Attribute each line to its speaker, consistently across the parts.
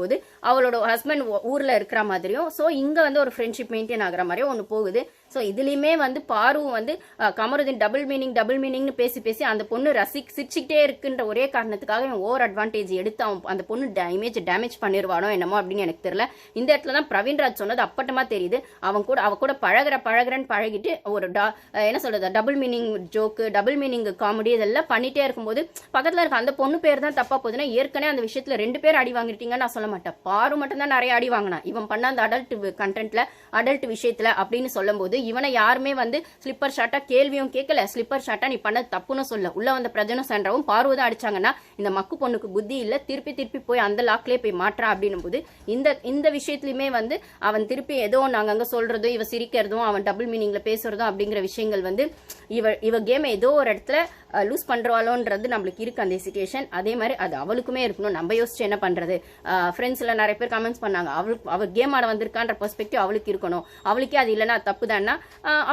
Speaker 1: போது அவளோட ஹஸ்பண்ட் ஊரில் இருக்கிற மாதிரியும் ஸோ இங்கே வந்து ஒரு ஃப்ரெண்ட்ஷிப் மெயின்டைன் ஆகிற மாதிரியும் ஒன்று போகுது. ஸோ இதுலேயுமே வந்து பாருவும் வந்து கமருதீன் டபுள் மீனிங் டபுள் மீனிங்னு பேசி பேசி அந்த பொண்ணு ரசி சிரிச்சுக்கிட்டே இருக்குன்ற ஒரே காரணத்துக்காக இவன் ஓவர் அட்வான்டேஜ் எடுத்து அவன் அந்த பொண்ணு இமேஜ் டேமேஜ் பண்ணிடுவானோ என்னமோ அப்படின்னு எனக்கு தெரியல. இந்த இடத்துல தான் பிரவீன்ராஜ் சொன்னது அப்பட்டமாக தெரியுது. அவன் கூட அவ கூட பழகுற பழகிறன்னு பழகிட்டு ஒரு டா- என்ன சொல்றது double meaning joke double meaning comedy இதெல்லாம் பண்ணிட்டே இருக்கும்போது பக்கத்தில் இருக்க அந்த பொண்ணு பேர் தான் தப்பா போகுதுன்னா ஏற்கனவே அந்த விஷயத்துல ரெண்டு பேர் அடி வாங்கிட்டீங்கன்னு நான் சொல்ல மாட்டேன். பாரு மட்டும் தான் நிறைய அடி வாங்கினான். இவன் பண்ண அந்த அடல்ட் கண்டென்ட்ல அடல்ட் விஷயத்துல அப்படின்னு சொல்லும்போது இவனை யாருமே வந்து ஸ்லிப்பர் ஷாட்டா கேள்வியும் கேட்கல. ஸ்லிப்பர் ஷாட்டா நீ பண்ணது தப்புன்னு சொல்ல. உள்ள வந்த பிரஜனும் சென்றவும் பார்வை அடிச்சாங்கன்னா இந்த மக்கு பொண்ணுக்கு புத்தி இல்ல திருப்பி திருப்பி போய் அந்த லாக்லயே போய் மாற்றா அப்படின்னும் போது இந்த இந்த விஷயத்துலயுமே வந்து அவன் திருப்பி ஏதோ நாங்க அங்க சொல்றதும் இவ சிரிக்கிறதும் அவன் டபுள் மீனிங்ல பேசுறதும் அப்படிங்கிற விஷயங்கள் வந்து இவ இவ கேம் ஏதோ ஒரு இடத்துல லூஸ் பண்றாளோன்றது நம்மளுக்கு இருக்கு அந்த சுச்சுவேஷன் அதே மாதிரி அது அவளுக்குமே இருக்கணும். நம்ம யோசிச்சு என்ன பண்றது? ஃப்ரெண்ட்ஸ்ல நிறைய பேர் கமெண்ட்ஸ் பண்ணாங்க. அவளுக்கு அவ கேம் ஆட வந்திருக்கான்ற பெர்ஸ்பெக்டிவ் அவளுக்கு இருக்கணும். அவளுக்கே அது இல்லைன்னா தப்பு தான்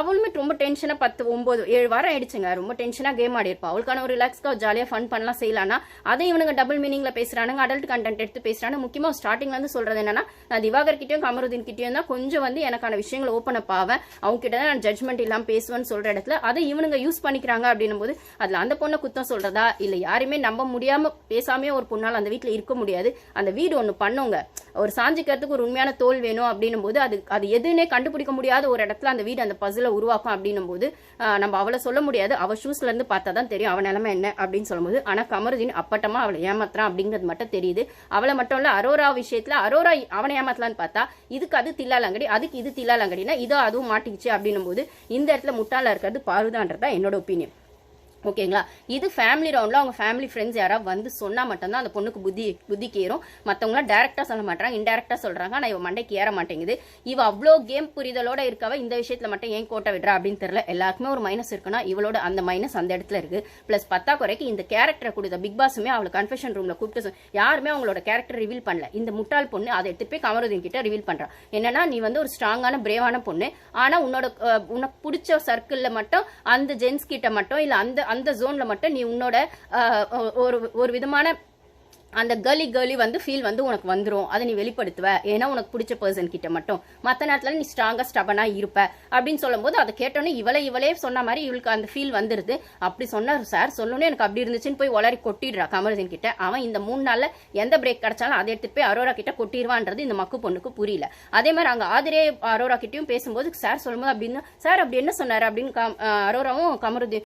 Speaker 1: அவளுமே ரொம்ப டென்ஷனாக பத்து ஒம்பது ஏழு வாரம் ஆயிடுச்சுங்க. ரொம்ப டென்ஷனாக கேம் ஆடி இருப்பா. அவளுக்கான ஒரு ரிலாக்ஸ்க்காக ஜாலியாக ஃபன் பண்ணலாம் செய்யலாம்னா அதை இவனுங்க டபுள் மீனிங்ல பேசுறானுங்க அடல்ட் கண்டென்ட் எடுத்து பேசுறாங்க முக்கியமாக ஸ்டார்டிங்ல இருந்து சொல்றது என்னன்னா நான் திவாகர் கிட்டயும் கமருதீன் கிட்டயும் தான் கொஞ்சம் வந்து எனக்கான விஷயங்களை ஓப்பன் அப் ஆவேன். அவங்க கிட்ட தான் நான் ஜட்மெண்ட் இல்லாமல் பேசுவேன்னு சொல்ற இடத்துல அதை இவனுங்க யூஸ் பண்ணிக்கிறாங்க அப்படின்னும் போது அதில் அந்த பொண்ணை குத்தம் சொல்றதா? இல்லை யாருமே நம்ப முடியாம பேசாமே ஒரு பொண்ணால் அந்த வீட்டில் இருக்க முடியாது. அந்த வீடு ஒன்று பண்ணுங்க. ஒரு சாஞ்சிக்கிறதுக்கு ஒரு உண்மையான தோல் வேணும் அப்படின்னும் போது அது அது எதுன்னே கண்டுபிடிக்க முடியாத ஒரு இடத்துல அந்த வீடு அந்த பசில உருவாக்கும் அப்படின்னும் போது நம்ம அவளை சொல்ல முடியாது. அவ ஷூஸ்ல இருந்து பார்த்தா தான் தெரியும் அவன் நிலைமை என்ன அப்படின்னு சொல்லும்போது ஆனா கமருதீன் அப்பட்டமா அவளை ஏமாத்துறான் அப்படிங்கிறது மட்டும் தெரியுது. அவளை மட்டும் இல்ல அரோரா விஷயத்துல அரோரா அவனை ஏமாத்தலான்னு பார்த்தா இதுக்கு அது தில்லாலங்கடி அதுக்கு இது தில்லாலங்கடினா இதோ அதுவும் மாட்டிக்கிச்சு அப்படின்னும் போது இந்த இடத்துல முட்டாளாக இருக்கிறது பாருதான்றதா என்னோட ஒப்பீனியன் ஓகேங்களா? இது ஃபேமிலி ரவுண்டில் அவங்க ஃபேமிலி ஃப்ரெண்ட்ஸ் யாராவது வந்து சொன்னால் மட்டும்தான் அந்த பொண்ணுக்கு புத்தி புத்திக்கு ஏறும் மற்றவங்களாம் டேரெக்டாக சொல்ல மாட்டாங்க இன்டெரக்டாக சொல்கிறாங்க ஆனால் இவன் மண்டைக்கு ஏற மாட்டேங்குது. இவ அவ்வளோ கேம் புரிதலோட இருக்கவ இந்த விஷயத்தில் மட்டும் ஏன் கோட்டை விடுறா அப்படின்னு தெரியல. எல்லாருக்குமே ஒரு மைனஸ் இருக்குன்னா இவளோட அந்த மைனஸ் அந்த இடத்துல இருக்குது ப்ளஸ் பத்தா குறைக்கு இந்த கேரக்டரை கொடுத்த பிக் பாஸுமே அவளை கன்ஃபெஷன் ரூமில் கூப்பிட்டு யாருமே அவங்களோட கேரக்டர் ரிவீல் பண்ணல. இந்த முட்டாள் பொண்ணு அதை எடுத்து போய் கமருதீன் கிட்ட ரிவீல் பண்ணுறான் என்னன்னா நீ வந்து ஒரு ஸ்ட்ராங்கான பிரேவான பொண்ணு. ஆனால் உன்னோட உன்னை உனக்கு பிடிச்ச சர்க்கிளில் மட்டும் அந்த ஜென்ஸ் கிட்ட மட்டும் இல்லை அந்த அந்த ஜோனில் மட்டும் நீ உன்னோட ஒரு ஒரு விதமான அந்த கேர்லி கேர்லி வந்து ஃபீல் வந்து உனக்கு வந்துடும் அதை நீ வெளிப்படுத்துவ. ஏன்னா உனக்கு பிடிச்ச பர்சன் கிட்ட மட்டும். மற்ற நேரத்தில் நீ ஸ்ட்ராங்காக ஸ்டபனாக இருப்ப. அப்படின்னு சொல்லும்போது அதை கேட்டோன்னே இவளே இவளே சொன்ன மாதிரி இவளுக்கு அந்த ஃபீல் வந்துருது. அப்படி சொன்னார் சார் சொல்லணும் எனக்கு அப்படி இருந்துச்சுன்னு போய் உளறி கொட்டிடுறா கமருதீன் கிட்ட. அவன் இந்த மூணு நாளில் எந்த பிரேக் கிடைச்சாலும் அதை எடுத்துட்டு போய் அரோரா கிட்ட கொட்டிடுவான்றது இந்த மக்கு பொண்ணுக்கு புரியல. அதே மாதிரி அங்கே ஆதிரே அரோரா கிட்டேயும் பேசும்போது சார் சொல்லும்போது அப்படின்னு சார் அப்படி என்ன சொன்னார்? அப்படின்னு கம்- அரோராவும் கமருதீன்